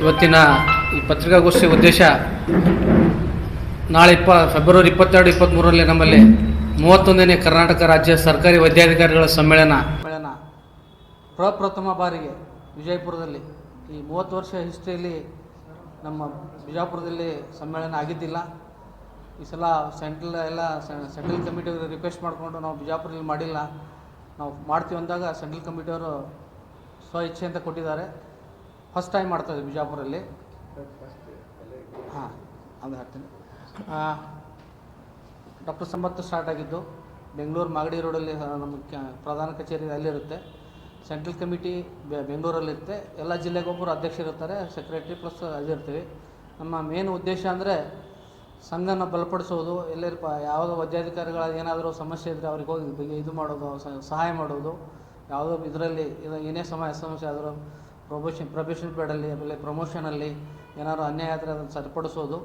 ಇವತ್ತಿನ ಈ ಪತ್ರಿಕಾಗೋಷ್ಠಿ ಉದ್ದೇಶ ನಾಳೆ ಇಪ್ಪ ಫೆಬ್ರವರಿ ಇಪ್ಪತ್ತೆರಡು, ಇಪ್ಪತ್ತ್ಮೂರರಲ್ಲಿ ನಮ್ಮಲ್ಲಿ ಮೂವತ್ತೊಂದನೇ ಕರ್ನಾಟಕ ರಾಜ್ಯ ಸರ್ಕಾರಿ ವೈದ್ಯಾಧಿಕಾರಿಗಳ ಸಮ್ಮೇಳನ. ಸಮ್ಮೇಳನ ಪ್ರಪ್ರಥಮ ಬಾರಿಗೆ ವಿಜಯಪುರದಲ್ಲಿ. ಈ ಮೂವತ್ತು ವರ್ಷ ಹಿಸ್ಟ್ರಿಯಲ್ಲಿ ನಮ್ಮ ಬಿಜಾಪುರದಲ್ಲಿ ಸಮ್ಮೇಳನ ಆಗಿದ್ದಿಲ್ಲ. ಈ ಸಲ ಸೆಂಟ್ರಲ್ ಎಲ್ಲ ಸೆಂಟ್ರಲ್ ಕಮಿಟಿ ರಿಕ್ವೆಸ್ಟ್ ಮಾಡಿಕೊಂಡು ನಾವು ಬಿಜಾಪುರದಲ್ಲಿ ಮಾಡಿಲ್ಲ. ನಾವು ಮಾಡ್ತೀವಿ ಅಂದಾಗ ಸೆಂಟ್ರಲ್ ಕಮಿಟಿಯವರು ಸ್ವ ಅಂತ ಕೊಟ್ಟಿದ್ದಾರೆ. ಫಸ್ಟ್ ಟೈಮ್ ಮಾಡ್ತಾಯಿದ್ವಿ ಬಿಜಾಪುರಲ್ಲಿ. ಹಾಂ ಅದು ಹಾಕ್ತೀನಿ. ಡಾಕ್ಟರ್ ಸಂಬತ್ತು ಸ್ಟಾರ್ಟ್ ಆಗಿದ್ದು. ಬೆಂಗಳೂರು ಮಾಗಡಿ ರೋಡಲ್ಲಿ ನಮ್ಮ ಪ್ರಧಾನ ಕಚೇರಿ ಅಲ್ಲಿರುತ್ತೆ. ಸೆಂಟ್ರಲ್ ಕಮಿಟಿ ಬೆ- ಬೆಂಗಳೂರಲ್ಲಿರುತ್ತೆ. ಎಲ್ಲ ಜಿಲ್ಲೆಗೊಬ್ಬರು ಅಧ್ಯಕ್ಷರಿರ್ತಾರೆ ಸೆಕ್ರೆಟ್ರಿ ಪ್ಲಸ್ ಅದಿರ್ತೀವಿ. ನಮ್ಮ ಮೇನ್ ಉದ್ದೇಶ ಅಂದರೆ ಸಂಘನ ಬಲಪಡಿಸೋದು ಎಲ್ಲರ ಪ ಯಾವುದೋ ವೈದ್ಯಾಧಿಕಾರಿಗಳ ಏನಾದರೂ ಸಮಸ್ಯೆ ಇದ್ದರೆ ಅವ್ರಿಗೆ ಹೋಗಿ ಇದು ಮಾಡೋದು ಸಹಾಯ ಮಾಡೋದು. ಯಾವುದೋ ಇದರಲ್ಲಿ ಇದು ಏನೇ ಸಮಯ ಸಮಸ್ಯೆ ಆದರೂ ಪ್ರೊಮೋಷನ್ ಪ್ರೊಬೇಷನ್ ಪೀರಿಯಡಲ್ಲಿ ಆಮೇಲೆ ಪ್ರಮೋಷನಲ್ಲಿ ಏನಾದ್ರು ಅನ್ಯಾಯ ಆದರೆ ಅದನ್ನು ಸರಿಪಡಿಸೋದು.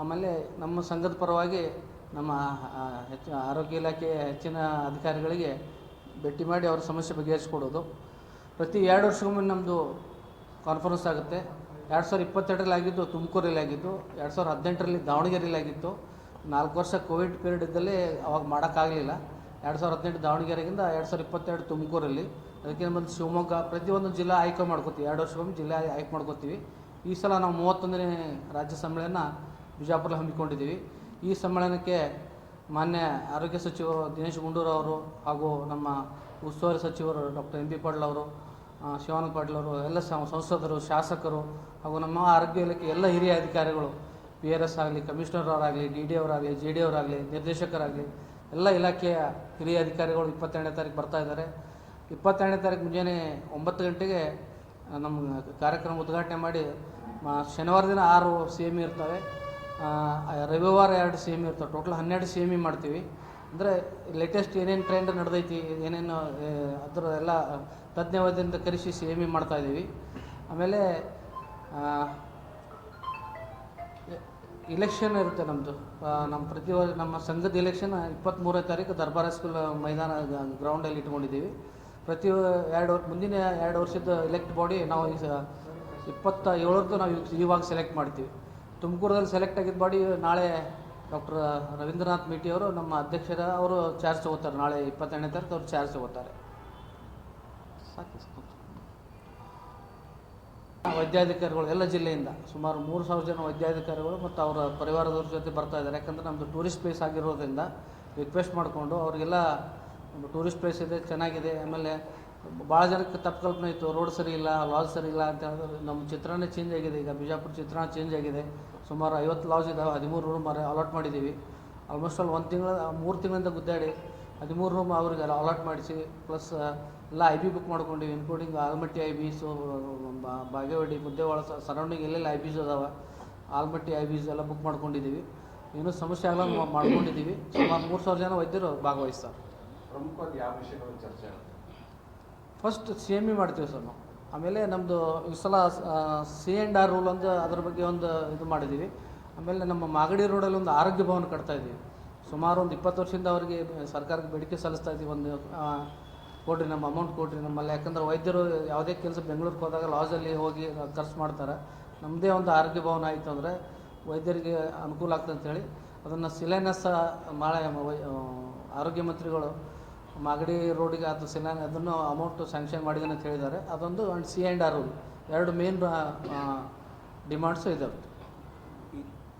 ಆಮೇಲೆ ನಮ್ಮ ಸಂಘದ ಪರವಾಗಿ ನಮ್ಮ ಹೆಚ್ಚು, ಆರೋಗ್ಯ ಇಲಾಖೆಯ ಹೆಚ್ಚಿನ ಅಧಿಕಾರಿಗಳಿಗೆ ಭೇಟಿ ಮಾಡಿ ಅವ್ರ ಸಮಸ್ಯೆ ಬಗೆಹರಿಸ್ಕೊಡೋದು. ಪ್ರತಿ ಎರಡು ವರ್ಷಕ್ಕೊಮ್ಮೆ ನಮ್ಮದು ಕಾನ್ಫರೆನ್ಸ್ ಆಗುತ್ತೆ. ಎರಡು ಸಾವಿರದ ಇಪ್ಪತ್ತೆರಡರಲ್ಲಿ ಆಗಿದ್ದು, ತುಮಕೂರಲ್ಲಿ ಆಗಿದ್ದು, ಎರಡು ಸಾವಿರದ ಹದಿನೆಂಟರಲ್ಲಿ ದಾವಣಗೆರೆಯಲ್ಲಿ ಆಗಿತ್ತು. ನಾಲ್ಕು ವರ್ಷ ಕೋವಿಡ್ ಪೀರಿಯಡ್ ಇದ್ದಲ್ಲಿ ಅವಾಗ ಮಾಡೋಕ್ಕಾಗಲಿಲ್ಲ. ಎರಡು ಸಾವಿರದ ಹದಿನೆಂಟು ದಾವಣಗೆರೆಗಿಂದ ಎರಡು ಸಾವಿರದ ಇಪ್ಪತ್ತೆರಡು ತುಮಕೂರಲ್ಲಿ. ಅದಕ್ಕೆ ಬಂದು ಶಿವಮೊಗ್ಗ, ಪ್ರತಿಯೊಂದು ಜಿಲ್ಲಾ ಆಯ್ಕೆ ಮಾಡ್ಕೋತೀವಿ. ಎರಡು ವರ್ಷಕ್ಕೊಮ್ಮೆ ಜಿಲ್ಲೆ ಆಯ್ಕೆ ಮಾಡ್ಕೋತೀವಿ. ಈ ಸಲ ನಾವು ಮೂವತ್ತೊಂದನೇ ರಾಜ್ಯ ಸಮ್ಮೇಳನ ಬಿಜಾಪುರಲ್ಲಿ ಹಮ್ಮಿಕೊಂಡಿದ್ದೀವಿ. ಈ ಸಮ್ಮೇಳನಕ್ಕೆ ಮಾನ್ಯ ಆರೋಗ್ಯ ಸಚಿವರು ದಿನೇಶ್ ಗುಂಡೂರು ಅವರು ಹಾಗೂ ನಮ್ಮ ಉಸ್ತುವಾರಿ ಸಚಿವರು ಡಾಕ್ಟರ್ ಎಂ ಬಿ ಪಾಟೀಲ್ ಅವರು ಶಿವಾನಂದ ಪಾಟೀಲ್ ಅವರು, ಎಲ್ಲ ಸಂಸದರು, ಶಾಸಕರು ಹಾಗೂ ನಮ್ಮ ಆರೋಗ್ಯ ಇಲಾಖೆ ಎಲ್ಲ ಹಿರಿಯ ಅಧಿಕಾರಿಗಳು ಪಿ ಆರ್ ಎಸ್ ಆಗಲಿ, ಕಮಿಷನರ್ ಅವರಾಗಲಿ, ಡಿ ಡಿ ಅವರಾಗಲಿ, ಜೆ ಡಿ ಅವರಾಗಲಿ, ನಿರ್ದೇಶಕರಾಗಲಿ, ಎಲ್ಲ ಇಲಾಖೆಯ ಹಿರಿಯ ಅಧಿಕಾರಿಗಳು ಇಪ್ಪತ್ತೆರಡನೇ ತಾರೀಕು ಬರ್ತಾ ಇದ್ದಾರೆ. ಇಪ್ಪತ್ತೆರಡನೇ ತಾರೀಕು ಮುಂಜಾನೆ ಒಂಬತ್ತು ಗಂಟೆಗೆ ನಮ್ಮ ಕಾರ್ಯಕ್ರಮ ಉದ್ಘಾಟನೆ ಮಾಡಿ ಶನಿವಾರ ದಿನ ಆರು ಸಿ ಎಂ ಇರ್ತವೆ. ರವಿವಾರ ಎರಡು ಸಿ ಎಂ ಇರ್ತವೆ. ಟೋಟಲ್ ಹನ್ನೆರಡು ಸಿ ಎಂ ಮಾಡ್ತೀವಿ. ಅಂದರೆ ಲೇಟೆಸ್ಟ್ ಏನೇನು ಟ್ರೆಂಡ್ ನಡೆದೈತಿ, ಏನೇನು ಅದರ ಎಲ್ಲ ತಜ್ಞ ವೈದ್ಯರಿಂದ ಕರೆಸಿ ಸಿ ಎಂ ಮಾಡ್ತಾ ಇದ್ದೀವಿ ಆಮೇಲೆ ಇಲೆಕ್ಷನ್ ಇರುತ್ತೆ ನಮ್ಮದು ನಮ್ಮ ಪ್ರತಿ ನಮ್ಮ ಸಂಘದ ಇಲೆಕ್ಷನ್ ಇಪ್ಪತ್ತ್ಮೂರನೇ ತಾರೀಕು ದರ್ಬಾರ್ ಸ್ಕೂಲ್ ಮೈದಾನ ಗ್ರೌಂಡಲ್ಲಿ ಇಟ್ಕೊಂಡಿದ್ದೀವಿ. ಪ್ರತಿ ಎರಡು ಮುಂದಿನ ಎರಡು ವರ್ಷದ ಎಲೆಕ್ಟ್ ಬಾಡಿ ನಾವು ಈ ಇಪ್ಪತ್ತ ಏಳರದ್ದು ನಾವು ಇವ್- ಇವಾಗ ಸೆಲೆಕ್ಟ್ ಮಾಡ್ತೀವಿ. ತುಮಕೂರಲ್ಲಿ ಸೆಲೆಕ್ಟ್ ಆಗಿದ್ದ ಬಾಡಿ ನಾಳೆ ಡಾಕ್ಟರ್ ರವೀಂದ್ರನಾಥ್ ಮೇಟಿ ಅವರು ನಮ್ಮ ಅಧ್ಯಕ್ಷರ, ಅವರು ಚಾರ್ಜ್ ತಗೋತಾರೆ. ನಾಳೆ ಇಪ್ಪತ್ತೆರಡನೇ ತಾರೀಕು ಅವ್ರು ಚಾರ್ಜ್ ತಗೋತಾರೆ. ಸಾಕು. ವೈದ್ಯಾಧಿಕಾರಿಗಳು ಎಲ್ಲ ಜಿಲ್ಲೆಯಿಂದ ಸುಮಾರು ಮೂರು ಸಾವಿರ ಜನ ವೈದ್ಯಾಧಿಕಾರಿಗಳು ಮತ್ತು ಅವರ ಪರಿವಾರದವ್ರ ಜೊತೆ ಬರ್ತಾ ಇದ್ದಾರೆ. ಯಾಕಂದರೆ ನಮ್ಮದು ಟೂರಿಸ್ಟ್ ಪ್ಲೇಸ್ ಆಗಿರೋದ್ರಿಂದ ರಿಕ್ವೆಸ್ಟ್ ಮಾಡಿಕೊಂಡು ಅವರಿಗೆಲ್ಲ ಟೂರಿಸ್ಟ್ ಪ್ಲೇಸ್ ಇದೆ, ಚೆನ್ನಾಗಿದೆ. ಆಮೇಲೆ ಭಾಳ ಜನಕ್ಕೆ ತಪ್ಪು ಕಲ್ಪನೆ ಇತ್ತು ರೋಡ್ ಸರಿ ಇಲ್ಲ ಲಾಜ್ ಸರಿ ಇಲ್ಲ ಅಂತ ಹೇಳಿದ್ರೆ. ನಮ್ಮ ಚಿತ್ರಾನೇ ಚೇಂಜ್ ಆಗಿದೆ. ಈಗ ಬಿಜಾಪುರ ಚಿತ್ರಣ ಚೇಂಜ್ ಆಗಿದೆ. ಸುಮಾರು ಐವತ್ತು ಲಾಜ್ ಇದ್ದಾವೆ ಹದಿಮೂರು ರೂಮ್ ಅಲಾಟ್ ಮಾಡಿದ್ದೀವಿ. ಆಲ್ಮೋಸ್ಟ್ ಅಲ್ಲಿ ಒಂದು ತಿಂಗಳ, ಮೂರು ತಿಂಗಳಿಂದ ಗುದ್ದಾಡಿ ಹದಿಮೂರು ರೂಮ್ ಅವ್ರಿಗೆ ಅಲಾಟ್ ಮಾಡಿಸಿ ಪ್ಲಸ್ ಎಲ್ಲ I B book ಮಾಡ್ಕೊಂಡಿವಿ including Almatti I Bs Bagewadi Muddebihal surrounding ಎಲ್ಲೆಲ್ಲ ಐ ಬಿಸ್ ಅದಾವೆ. ಆಲ್ಮಟ್ಟಿ ಐ ಬೀಸ್ ಎಲ್ಲ ಬುಕ್ ಮಾಡ್ಕೊಂಡಿದ್ದೀವಿ ಏನೂ ಸಮಸ್ಯೆ ಆಗಲ್ಲ ನಾವು ಮಾಡ್ಕೊಂಡಿದ್ದೀವಿ ಸುಮಾರು ಮೂರು ಸಾವಿರ ಜನ ವೈದ್ಯರು ಭಾಗವಹಿಸ್ತಾರೆ. ಪ್ರಮುಖವಾಗಿ ಯಾವ ವಿಷಯಗಳು ಚರ್ಚೆ ಫಸ್ಟ್ ಸಿ ಎಂ ಇ ಮಾಡ್ತೀವಿ ಸರ್ ನಾವು. ಆಮೇಲೆ ನಮ್ಮದು ಈ ಸಲ ಸಿ ಆ್ಯಂಡ್ ಆರ್ ರೂಲ್ ಒಂದು ಅದ್ರ ಬಗ್ಗೆ ಒಂದು ಇದು ಮಾಡಿದ್ದೀವಿ ಆಮೇಲೆ ನಮ್ಮ ಮಾಗಡಿ ರೋಡಲ್ಲಿ ಒಂದು ಆರೋಗ್ಯ ಭವನ ಕಟ್ತಾ ಇದ್ದೀವಿ ಸುಮಾರು ಒಂದು ಇಪ್ಪತ್ತು ವರ್ಷದಿಂದ ಅವರಿಗೆ ಸರ್ಕಾರಕ್ಕೆ ಬೇಡಿಕೆ ಸಲ್ಲಿಸ್ತಾ ಇದ್ದೀವಿ. ಒಂದು ಕೊಡಿರಿ, ನಮ್ಮ ಅಮೌಂಟ್ ಕೊಡ್ರಿ ನಮ್ಮಲ್ಲಿ. ಯಾಕಂದ್ರೆ ವೈದ್ಯರು ಯಾವುದೇ ಕೆಲಸ ಬೆಂಗಳೂರಿಗೆ ಹೋದಾಗ ಲಾಜಲ್ಲಿ ಹೋಗಿ ಖರ್ಚು ಮಾಡ್ತಾರೆ. ನಮ್ಮದೇ ಒಂದು ಆರೋಗ್ಯ ಭವನ ಆಯಿತು ಅಂದರೆ ವೈದ್ಯರಿಗೆ ಅನುಕೂಲ ಆಗ್ತದೆ ಅಂತೇಳಿ ಅದನ್ನು ಶಿಲಾನ್ಯಾಸ ಮಾಡ ಆರೋಗ್ಯ ಮಂತ್ರಿಗಳು ಮಾಗಡಿ ರೋಡಿಗೆ ಅದು ಶಿಲಾನ್ ಅದನ್ನು ಅಮೌಂಟು ಸ್ಯಾಂಕ್ಷನ್ ಮಾಡಿದ್ದಾನೆ ಅಂತ ಹೇಳಿದ್ದಾರೆ. ಅದೊಂದು ಆ್ಯಂಡ್ ಸಿ ಆ್ಯಂಡ್ ಆರ್ ಎರಡು ಮೇನ್ ಡಿಮಾಂಡ್ಸು ಇದಾವೆ.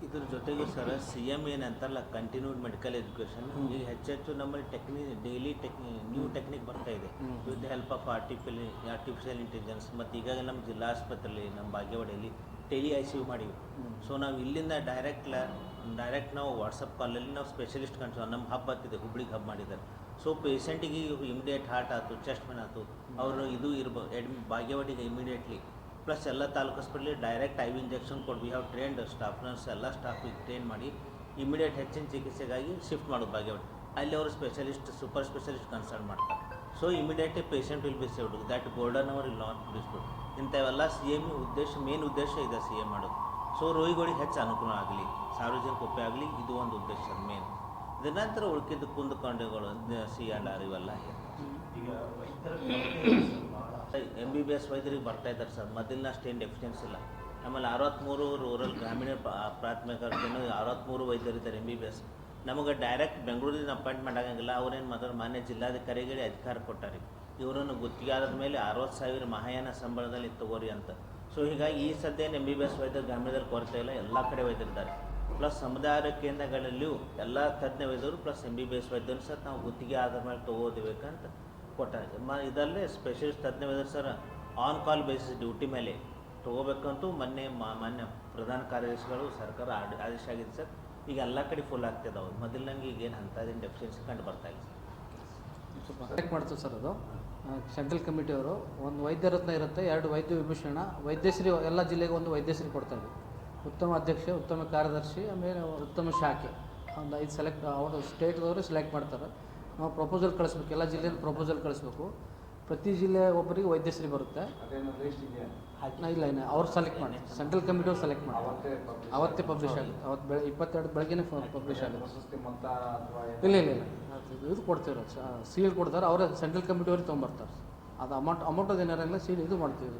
ಇದ್ರ ಜೊತೆಗೆ ಸರ್ ಸಿ ಎಂ ಏನಂತಾರಲ್ಲ ಕಂಟಿನ್ಯೂಡ್ ಮೆಡಿಕಲ್ ಎಜುಕೇಷನ್ ಈಗ ಹೆಚ್ಚೆಚ್ಚು ನಮ್ಮಲ್ಲಿ ಟೆಕ್ನಿ ಡೈಲಿ ಟೆಕ್ನಿ ನ್ಯೂ ಟೆಕ್ನಿಕ್ ಬರ್ತಾ ಇದೆ. With the help of artificial artificial intelligence ಮತ್ತು ಈಗ ನಮ್ಮ ಜಿಲ್ಲಾ ಆಸ್ಪತ್ರೆಯಲ್ಲಿ ನಮ್ಮ ಭಾಗ್ಯವಾಡಿಯಲ್ಲಿ ಟೆಲಿ ಐ ಸಿ ಯು ಮಾಡಿವಿ. ಸೊ ನಾವು ಇಲ್ಲಿಂದ ಡೈರೆಕ್ಟ್ ಡೈರೆಕ್ಟ್ ನಾವು ವಾಟ್ಸಪ್ ಕಾಲಲ್ಲಿ ನಾವು ಸ್ಪೆಷಲಿಸ್ಟ್ ಕನ್ಸೋ ನಮ್ಮ ಹಬ್ ಹತ್ತಿದೆ ಹುಬ್ಳಿಗೆ ಹಬ್ ಮಾಡಿದ್ದಾರೆ. ಸೊ ಪೇಷಂಟಿಗೆ ಇಮಿಡಿಯೇಟ್ ಹಾರ್ಟ್ ಆಯಿತು ಚೆಸ್ಟ್ ಪೇನ್ ಆಯಿತು ಅವರು ಇದು ಇರ್ಬೋದು ಎಡ್ ಭಾಗ್ಯವಾಡಿಗೆ ಇಮಿಡಿಯೇಟ್ಲಿ ಪ್ಲಸ್ ಎಲ್ಲ ತಾಲೂಕು ಹಾಸ್ಪಿಟ್ಲಿಗೆ direct I V injection ಕೊಡ್ಬಿ we have trained staff nurse ಎಲ್ಲ ಸ್ಟಾಫಿಗೆ ಟ್ರೈನ್ ಮಾಡಿ ಇಮಿಡಿಯೇಟ್ ಹೆಚ್ಚಿನ ಚಿಕಿತ್ಸೆಗಾಗಿ ಶಿಫ್ಟ್ ಮಾಡೋದು ಭಾಗ್ಯ ಅಲ್ಲಿ ಅವರು ಸ್ಪೆಷಲಿಸ್ಟ್ ಸೂಪರ್ ಸ್ಪೆಷಲಿಸ್ಟ್ ಕನ್ಸಲ್ಟ್ ಮಾಡ್ತಾರೆ. So immediately patient will be saved that golden hour will not ಬಿಸ್ಬಿಡ್ ಇಂಥವೆಲ್ಲ ಸಿ ಎಂ ಉದ್ದೇಶ ಮೇನ್ ಉದ್ದೇಶ ಇದೆ ಸಿ ಎಂ ಮಾಡೋದು. ಸೊ ರೋಗಿಗಳಿಗೆ ಹೆಚ್ಚು ಅನುಕೂಲ ಆಗಲಿ, ಸಾರ್ವಜನಿಕ ಉಪಯೋಗ ಆಗಲಿ, ಇದು ಒಂದು ಉದ್ದೇಶ ಮೇನ್ ಇದರ ನಂತರ ಉಳ್ಕಿದ್ದು ಕುಂದುಕೊಂಡೆಗಳು ಸಿ ಆರ್ ಇವೆಲ್ಲ. ವೈದ್ಯರ ಎಂ ಬಿ ಬಿ ಎಸ್ ವೈದ್ಯರಿಗೆ ಬರ್ತಾ ಇದ್ದಾರೆ ಸರ್. ಮೊದಲಿನ ಅಷ್ಟೇನು ಡೆಫಿಷಿಯನ್ಸ್ ಇಲ್ಲ. ಆಮೇಲೆ ಅರವತ್ತ್ಮೂರು ರೂರಲ್ ಗ್ರಾಮೀಣ ಪ್ರಾಥಮಿಕ ಅರವತ್ತ್ಮೂರು ವೈದ್ಯರು ಇದ್ದಾರೆ ಎಂ ಬಿ ಬಿ ಎಸ್ ನಮಗೆ ಡೈರೆಕ್ಟ್ ಬೆಂಗಳೂರಿನ ಅಪಾಯಿಂಟ್ಮೆಂಟ್ ಆಗಂಗಿಲ್ಲ. ಅವ್ರೇನು ಮೊದಲು ಮಾನ್ಯ ಜಿಲ್ಲಾಧಿಕಾರಿಗಳಿಗೆ ಅಧಿಕಾರ ಕೊಟ್ಟಾರೆ. ಇವರನ್ನು ಗುತ್ತಿಗೆ ಆದ ಮೇಲೆ ಅರವತ್ತು ಸಾವಿರ ಮಹಾಯಾನ ಸಂಬಳದಲ್ಲಿ ತಗೋರಿ ಅಂತ. ಸೊ ಹೀಗಾಗಿ ಈ ಸದ್ಯ ಎಂ ಬಿ ಬಿ ಎಸ್ ವೈದ್ಯರು ಗ್ರಾಮೀಣದಲ್ಲಿ ಕೊರತೆ ಇಲ್ಲ. ಎಲ್ಲ ಕಡೆ ವೈದ್ಯರಿದ್ದಾರೆ ಪ್ಲಸ್ ಸಮುದಾಯ ಕೇಂದ್ರಗಳಲ್ಲಿಯೂ ಎಲ್ಲ ತಜ್ಞ ವೈದ್ಯರು plus M B B S ವೈದ್ಯರು ಸಹ ನಾವು ಗುತ್ತಿಗೆ ಆದ ಮೇಲೆ ತೊಗೋದಿಬೇಕಂತ ಕೊಟ್ಟಾರೆ ಮ ಸ್ಪೆಷಲಿಸ್ಟ್ ತಜ್ಞ sir on call basis duty ಮೇಲೆ ತೊಗೋಬೇಕಂತೂ ಮೊನ್ನೆ ಮಾನ್ಯ ಪ್ರಧಾನ ಕಾರ್ಯದರ್ಶಿಗಳು, ಸರ್ಕಾರ ಆಡ್- ಆದೇಶ ಆಗಿದೆ ಸರ್. ಈಗ ಎಲ್ಲ ಕಡೆ ಫುಲ್ ಮೊದಲಿನಂಗೆ ಈಗ ಏನು ಅಂಥದ್ದೇನು ಡೆಫಿಷಿಯನ್ಸಿ ಕಂಡು ಬರ್ತಾ ಇಲ್ಲ ಸೆಲೆಕ್ಟ್ ಮಾಡ್ತೀವಿ ಸರ್ ಅದು. ಸೆಂಟ್ರಲ್ ಕಮಿಟಿಯವರು ಒಂದು ವೈದ್ಯರತ್ನ ಇರುತ್ತೆ, ಎರಡು ವೈದ್ಯ ವಿಭೂಷಣ, ವೈದ್ಯಶ್ರೀ ಎಲ್ಲ ಜಿಲ್ಲೆಗೆ ಒಂದು ವೈದ್ಯಶ್ರೀ ಕೊಡ್ತಾರೆ ಉತ್ತಮ ಅಧ್ಯಕ್ಷ, ಉತ್ತಮ ಕಾರ್ಯದರ್ಶಿ, ಆಮೇಲೆ ಉತ್ತಮ ಶಾಖೆ. ಒಂದು ಐದು ಸೆಲೆಕ್ಟ್ ಅವರು ಸ್ಟೇಟ್ದವರು ಸೆಲೆಕ್ಟ್ ಮಾಡ್ತಾರೆ. ನಾವು ಪ್ರಪೋಸಲ್ ಕಳಿಸ್ಬೇಕು ಎಲ್ಲ ಜಿಲ್ಲೆಯಲ್ಲಿ ಪ್ರಪೋಸಲ್ ಕಳಿಸ್ಬೇಕು. ಪ್ರತಿ ಜಿಲ್ಲೆ ಒಬ್ಬರಿಗೆ ವೈದ್ಯಶ್ರೀ ಬರುತ್ತೆ. ಅದೇನೋ ಲಿಸ್ಟ್ ಇದೆಯಾ ನಾ ಇಲ್ಲ ಇಲ್ಲ ಅವ್ರು ಸೆಲೆಕ್ಟ್ ಮಾಡಿ ಸೆಂಟ್ರಲ್ ಕಮಿಟಿಯವ್ರು ಸೆಲೆಕ್ಟ್ ಮಾಡಿ. ಅವತ್ತೇ ಪಬ್ಲಿಷ್ ಆಗುತ್ತೆ. ಅವತ್ತು ಬೆಳೆ ಇಪ್ಪತ್ತೆರಡು ಬೆಳಗ್ಗೆನೇ ಪಬ್ಲಿಷ್ ಆಗುತ್ತೆ. ಇಲ್ಲ ಇಲ್ಲ ಇಲ್ಲ. ಇದು ಕೊಡ್ತೀವಿ ಸೀಲ್ ಕೊಡ್ತಾರೆ ಅವರೇ ಸೆಂಟ್ರಲ್ ಕಮಿಟಿಯವ್ರಿಗೆ ತೊಗೊಂಬರ್ತಾರೆ. ಅದು ಅಮೌಂಟ್ ಅಮೌಂಟ್ ಅದು ಏನಾರಿಲ್ಲ ಸೀಲ್ ಇದು ಮಾಡ್ತೀವಿ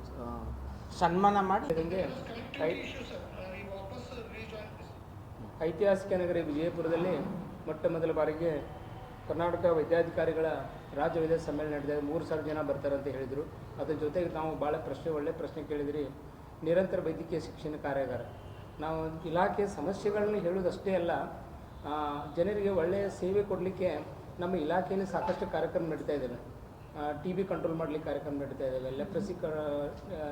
ಸನ್ಮಾನ ಮಾಡಿ. ಐತಿಹಾಸಿಕ ನಗರಿ ವಿಜಯಪುರದಲ್ಲಿ ಮೊಟ್ಟ ಮೊದಲ ಬಾರಿಗೆ ಕರ್ನಾಟಕ ವೈದ್ಯಾಧಿಕಾರಿಗಳ ರಾಜ್ಯ ವೈದ್ಯ ಸಮ್ಮೇಳನ ನಡೆದಿದೆ. ಮೂರು ಸಾವಿರ ಜನ ಬರ್ತಾರೆ ಅಂತ ಹೇಳಿದರು. ಅದ್ರ ಜೊತೆಗೆ ನಾವು ಭಾಳ ಪ್ರಶ್ನೆ, ಒಳ್ಳೆ ಪ್ರಶ್ನೆ ಕೇಳಿದ್ರಿ. ನಿರಂತರ ವೈದ್ಯಕೀಯ ಶಿಕ್ಷಣ ಕಾರ್ಯಾಗಾರ. ನಾವು ಇಲಾಖೆ ಸಮಸ್ಯೆಗಳನ್ನು ಹೇಳೋದಷ್ಟೇ ಅಲ್ಲ ಜನರಿಗೆ ಒಳ್ಳೆಯ ಸೇವೆ ಕೊಡಲಿಕ್ಕೆ ನಮ್ಮ ಇಲಾಖೆಯಲ್ಲಿ ಸಾಕಷ್ಟು ಕಾರ್ಯಕ್ರಮ ನಡೀತಾ ಇದ್ದಾವೆ. ಟಿ ಬಿ ಕಂಟ್ರೋಲ್ ಮಾಡಲಿಕ್ಕೆ ಕಾರ್ಯಕ್ರಮ ನಡೀತಾ ಇದ್ದಾವೆ. ಲೆಪ್ರಸಿ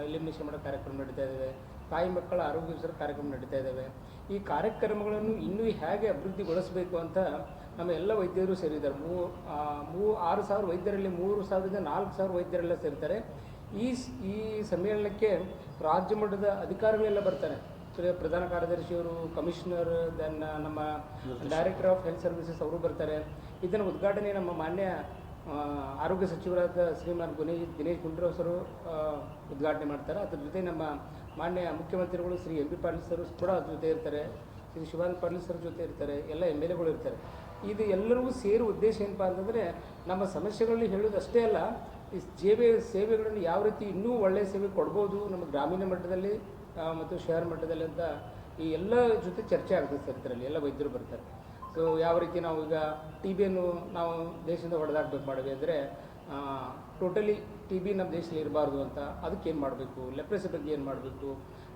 ಎಲಿಮಿನೇಷನ್ ಮಾಡೋ ಕಾರ್ಯಕ್ರಮ ನಡೀತಾ ಇದ್ದಾವೆ. ತಾಯಿ ಮಕ್ಕಳ ಆರೋಗ್ಯ ಕಾರ್ಯಕ್ರಮ ನಡೀತಾ ಇದ್ದಾವೆ ಈ ಕಾರ್ಯಕ್ರಮಗಳನ್ನು ಇನ್ನೂ ಹೇಗೆ ಅಭಿವೃದ್ಧಿಗೊಳಿಸಬೇಕು ಅಂತ ನಮ್ಮ ಎಲ್ಲ ವೈದ್ಯರು ಸೇರಿದ್ದಾರೆ. ಮೂ ಮೂ, ಆರು ಸಾವಿರ ವೈದ್ಯರಲ್ಲಿ ಮೂರು ಸಾವಿರದಿಂದ ನಾಲ್ಕು ಸಾವಿರ ವೈದ್ಯರೆಲ್ಲ ಸೇರ್ತಾರೆ. ಈ ಈ ಸಮ್ಮೇಳನಕ್ಕೆ ರಾಜ್ಯ ಮಟ್ಟದ ಅಧಿಕಾರಿಗಳೆಲ್ಲ ಬರ್ತಾರೆ. ಪ್ರಧಾನ ಕಾರ್ಯದರ್ಶಿಯವರು, ಕಮಿಷನರ್, ದೆನ್, ನಮ್ಮ ಡೈರೆಕ್ಟರ್ ಆಫ್ ಹೆಲ್ತ್ ಸರ್ವಿಸಸ್ ಅವರು ಬರ್ತಾರೆ. ಇದನ್ನು ಉದ್ಘಾಟನೆ ನಮ್ಮ ಮಾನ್ಯ ಆರೋಗ್ಯ ಸಚಿವರಾದ ಶ್ರೀಮಾನ್ ಗುನೇ ದಿನೇಶ್ ಗುಂಡೂರಾವ್ ಸರು ಉದ್ಘಾಟನೆ ಮಾಡ್ತಾರೆ. ಅದ್ರ ಜೊತೆ ನಮ್ಮ ಮಾನ್ಯ ಮುಖ್ಯಮಂತ್ರಿಗಳು Shri M P Patil sir ಕೂಡ ಜೊತೆ ಇರ್ತಾರೆ, ಶ್ರೀ ಶಿವಾನಂದ ಪಾಟೀಲ್ ಸರ್ ಜೊತೆ ಇರ್ತಾರೆ, ಎಲ್ಲ ಎಂ ಎಲ್ ಎಗಳು ಇರ್ತಾರೆ. ಇದು ಎಲ್ಲರಿಗೂ ಸೇರುವ ಉದ್ದೇಶ ಏನಪ್ಪ ಅಂತಂದರೆ, ನಮ್ಮ ಸಮಸ್ಯೆಗಳಲ್ಲಿ ಹೇಳೋದು ಅಷ್ಟೇ ಅಲ್ಲ, ಈ ಸೇವೆ, ಸೇವೆಗಳನ್ನು ಯಾವ ರೀತಿ ಇನ್ನೂ ಒಳ್ಳೆಯ ಸೇವೆ ಕೊಡ್ಬೋದು ನಮ್ಮ ಗ್ರಾಮೀಣ ಮಟ್ಟದಲ್ಲಿ ಮತ್ತು ಶಹರ ಮಟ್ಟದಲ್ಲಿ ಅಂತ ಈ ಎಲ್ಲ ಜೊತೆ ಚರ್ಚೆ ಆಗ್ತದೆ ಸರ್ ಇದರಲ್ಲಿ, ಎಲ್ಲ ವೈದ್ಯರು ಬರ್ತಾರೆ. ಸೊ ಯಾವ ರೀತಿ ನಾವು ಈಗ ಟಿ ಬಿಯನ್ನು ನಾವು ದೇಶದಿಂದ ಹೊಡೆದಾಕ್ಬೇಕು ಮಾಡಿದ್ವಿ ಅಂದರೆ ಟೋಟಲಿ ಟಿ ಬಿ ನಮ್ಮ ದೇಶದಲ್ಲಿ ಇರಬಾರ್ದು ಅಂತ ಅದಕ್ಕೆ ಏನು ಮಾಡಬೇಕು? ಲೆಪ್ರೆಸಿ ಬಗ್ಗೆ ಏನು ಮಾಡಬೇಕು?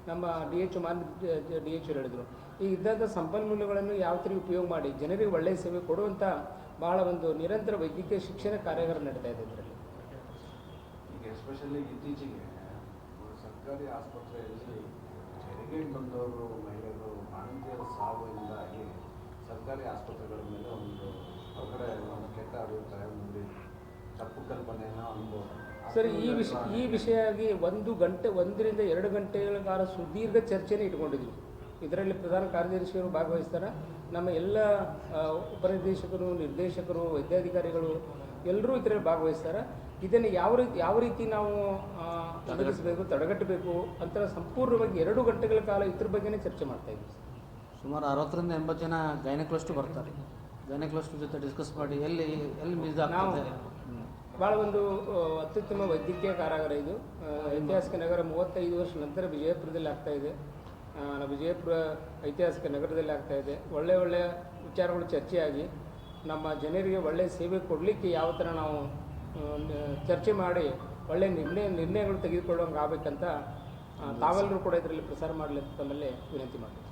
ನಮ್ಮ ಡಿ ಎಚ್ ಮಾನ್ ಡಿ ಎಚ್ ಹೇಳಿದರು. ಈ ಇದ್ದಂಥ ಸಂಪನ್ಮೂಲಗಳನ್ನು ಯಾವ ಥರ ಉಪಯೋಗ ಮಾಡಿ? ಜನರಿಗೆ ಒಳ್ಳೆಯ ಸೇವೆ ಕೊಡುವಂಥ ಭಾಳ ಒಂದು ನಿರಂತರ ವೈದ್ಯಕೀಯ ಶಿಕ್ಷಣ ಕಾರ್ಯಾಗಾರ ನಡೀತಾ ಇದೆ ಇದರಲ್ಲಿ. ಈಗ ಎಸ್ಪೆಷಲಿ ಇತ್ತೀಚೆಗೆ ಸರ್ಕಾರಿ ಆಸ್ಪತ್ರೆಯಲ್ಲಿ ಹೆರಿಗೆ ಬಂದವರು, ಮಹಿಳೆಯರು ಮಾನವೀಯ ಸಾವಿನಿಂದಾಗಿ ಸರ್ಕಾರಿ ಆಸ್ಪತ್ರೆಗಳ ಮೇಲೆ ಒಂದು ಅವರ ಒಂದು ಕೆಟ್ಟ ಅಭಿಪ್ರಾಯ ಒಂದು ತಪ್ಪು ಕಲ್ಪನೆಯನ್ನು ಅನುಭವ ಸರ್ ಈ ವಿಷಯ ಈ ವಿಷಯವಾಗಿ ಒಂದು ಗಂಟೆ ಒಂದರಿಂದ ಎರಡು ಗಂಟೆಗಳ ಕಾಲ ಸುದೀರ್ಘ ಚರ್ಚೆನೇ ಇಟ್ಕೊಂಡಿದ್ವಿ ಇದರಲ್ಲಿ ಪ್ರಧಾನ ಕಾರ್ಯದರ್ಶಿಯವರು ಭಾಗವಹಿಸ್ತಾರೆ ನಮ್ಮ ಎಲ್ಲ ಉಪನಿರ್ದೇಶಕರು ನಿರ್ದೇಶಕರು ವೈದ್ಯಾಧಿಕಾರಿಗಳು ಎಲ್ಲರೂ ಇದರಲ್ಲಿ ಭಾಗವಹಿಸ್ತಾರೆ ಇದನ್ನು ಯಾವ ರೀತಿ ಯಾವ ರೀತಿ ನಾವು ಎದುರಿಸಬೇಕು ತಡೆಗಟ್ಟಬೇಕು ಅಂತ ಸಂಪೂರ್ಣವಾಗಿ ಎರಡು ಗಂಟೆಗಳ ಕಾಲ ಇದ್ರ ಬಗ್ಗೆನೇ ಚರ್ಚೆ ಮಾಡ್ತಾ ಇದ್ವಿ ಸರ್. ಸುಮಾರು ಅರವತ್ತರಿಂದ ಎಂಬತ್ತು ಜನ ಗೈನಕ್ಲಸ್ಟು ಬರ್ತಾರೆ ಗೈನಕ್ಲಷ್ಟು ಜೊತೆ ಡಿಸ್ಕಸ್ ಮಾಡಿ ಎಲ್ಲಿ ಎಲ್ಲಿ ಮಿಸ್ ಹ್ಮ್. ಭಾಳ ಒಂದು ಅತ್ಯುತ್ತಮ ವೈದ್ಯಕೀಯ ಕಾರಾಗಾರ ಇದು. ಐತಿಹಾಸಿಕ ನಗರ ಮೂವತ್ತೈದು ವರ್ಷ ನಂತರ ವಿಜಯಪುರದಲ್ಲಿ ಆಗ್ತಾ ಇದೆ. ವಿಜಯಪುರ ಐತಿಹಾಸಿಕ ನಗರದಲ್ಲಿ ಆಗ್ತಾ ಇದೆ. ಒಳ್ಳೆ ಒಳ್ಳೆಯ ವಿಚಾರಗಳು ಚರ್ಚೆಯಾಗಿ ನಮ್ಮ ಜನರಿಗೆ ಒಳ್ಳೆಯ ಸೇವೆ ಕೊಡಲಿಕ್ಕೆ ಯಾವ ಥರ ನಾವು ಚರ್ಚೆ ಮಾಡಿ ಒಳ್ಳೆಯ ನಿರ್ಣಯ, ನಿರ್ಣಯಗಳು ತೆಗೆದುಕೊಳ್ಳೋಂಗೆ ಆಗಬೇಕಂತ ತಾವೆಲ್ಲರೂ ಕೂಡ ಇದರಲ್ಲಿ ಪ್ರಸಾರ ಮಾಡಲಿ ತಮ್ಮಲ್ಲಿ ವಿನಂತಿ ಮಾಡ್ತೀನಿ.